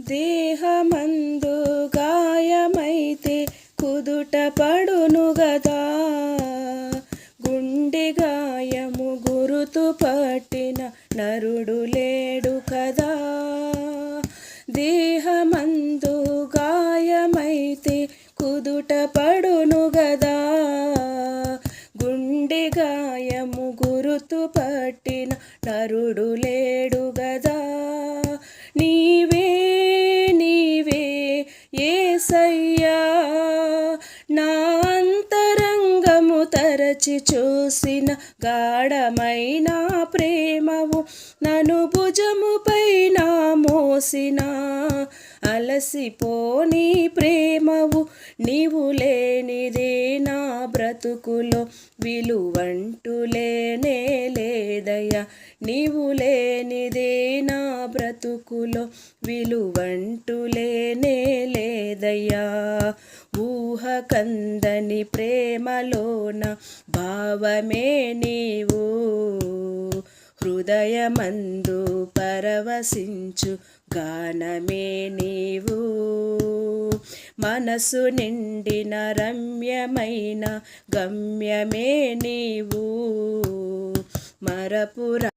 దేహమందు గాయమైతే కుదుట పడును గదా. గుండె గాయము గురుతు పట్టిన నరుడు లేడు కదా. దేహమందు గాయమైతే కుదుట పడును గదా. గుండె గాయము గురుతు పట్టిన నరుడు లేడు గదా. ఏసయ్యా నా అంతరంగము తరచి చూసిన గాఢమైన ప్రేమవు నను భుజముపై నా మోసిన అలసిపోని ప్రేమవు నీవు లేనిదే నా బ్రతుకులో విలువంటూ లేనే లేదయ్యా. నీవు లేనిదే నా బ్రతుకులో విలువంటూ లేనే లేదయ్యా. ఊహ కందని ప్రేమలోన భావమే నీవు. హృదయమందు పరవశించు గానమే నీవు. మనసు నిండిన రమ్యమైన గమ్యమే నీవు. మరపురా